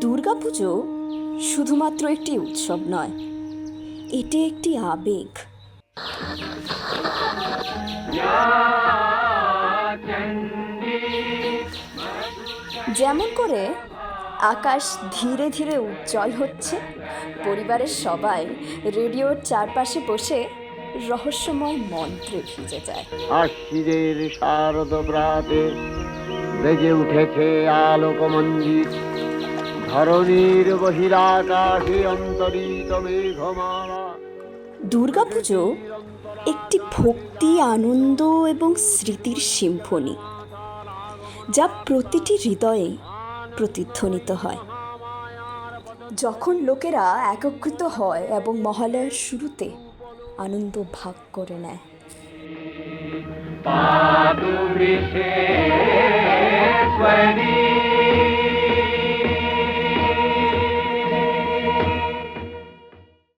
দুর্গাপুজো শুধুমাত্র একটি উৎসব নয়, এটি একটি আবেগ। যেমন করে আকাশ ধীরে ধীরে উজ্জ্বল হচ্ছে, পরিবারের সবাই রেডিওর চারপাশে বসে রহস্যময় মন্ত্রে ভিজে যায়। উঠেছে আলোক মঞ্জিত ধরণীর বহিরাকাশে অন্তরিত মেঘমালা। দুর্গাপুজো একটি ভক্তি আনন্দ এবং স্মৃতির সিম্ফনি যা প্রতিটি হৃদয়ে প্রতিধ্বনিত হয়। যখন লোকেরা একত্রিত হয় এবং মহালয়ার শুরুতে আনন্দ ভাগ করে নেয়।